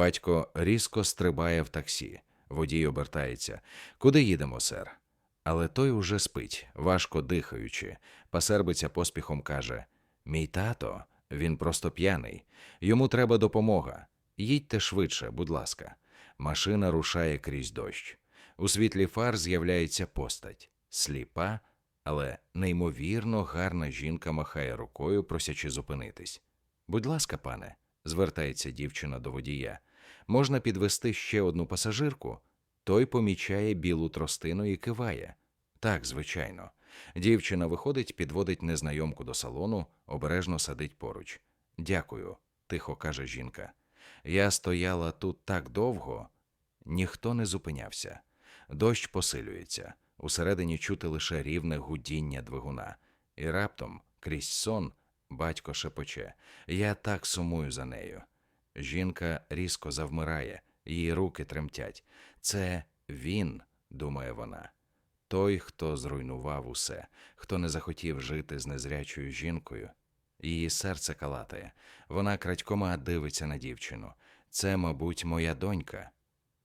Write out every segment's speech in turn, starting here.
Батько різко стрибає в таксі. Водій обертається. Куди їдемо, сер? Але той уже спить, важко дихаючи. Пасербиця поспіхом каже: Мій тато, він просто п'яний. Йому треба допомога. Їдьте швидше, будь ласка. Машина рушає крізь дощ. У світлі фар з'являється постать сліпа, але неймовірно гарна жінка махає рукою, просячи зупинитись. Будь ласка, пане, звертається дівчина до водія. Можна підвести ще одну пасажирку? Той помічає білу тростину і киває. Так, звичайно. Дівчина виходить, підводить незнайомку до салону, обережно садить поруч. Дякую, тихо каже жінка. Я стояла тут так довго, ніхто не зупинявся. Дощ посилюється. Усередині чути лише рівне гудіння двигуна. І раптом, крізь сон, батько шепоче Я так сумую за нею. Жінка різко завмирає, її руки тремтять. Це він, думає вона. Той, хто зруйнував усе, хто не захотів жити з незрячою жінкою. Її серце калатає. Вона крадькома дивиться на дівчину. Це, мабуть, моя донька.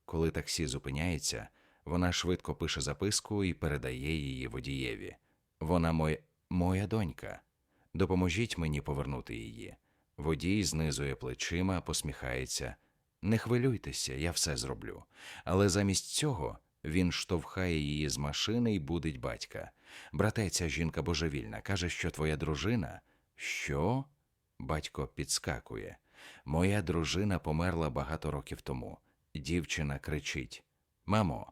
Коли таксі зупиняється, вона швидко пише записку і передає її водієві. Вона моя, моя донька. Допоможіть мені повернути її. Водій знизує плечима, посміхається. Не хвилюйтеся, я все зроблю. Але замість цього він штовхає її з машини і будить батька. Брате, ця жінка божевільна, каже, що твоя дружина. Що? Батько підскакує. Моя дружина померла багато років тому. Дівчина кричить: Мамо,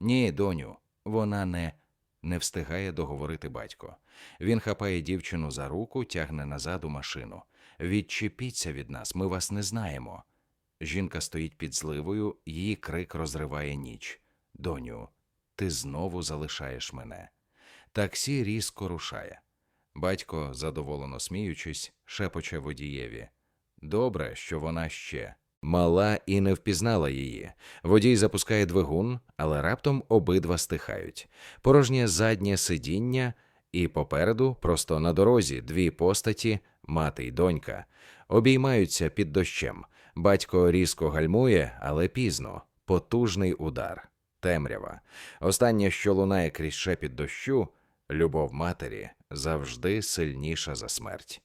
ні, доню, вона не. Не встигає договорити батько. Він хапає дівчину за руку, тягне назад у машину. Відчепіться від нас, ми вас не знаємо. Жінка стоїть під зливою, її крик розриває ніч. Доню, ти знову залишаєш мене. Таксі різко рушає. Батько, задоволено сміючись, шепоче водієві. Добре, що вона ще мала і не впізнала її. Водій запускає двигун, але раптом обидва стихають. Порожнє заднє сидіння, і попереду, просто на дорозі, дві постаті, мати й донька, обіймаються під дощем. Батько різко гальмує, але пізно. Потужний удар. Темрява. Останнє, що лунає крізь шепіт дощу, любов матері завжди сильніша за смерть.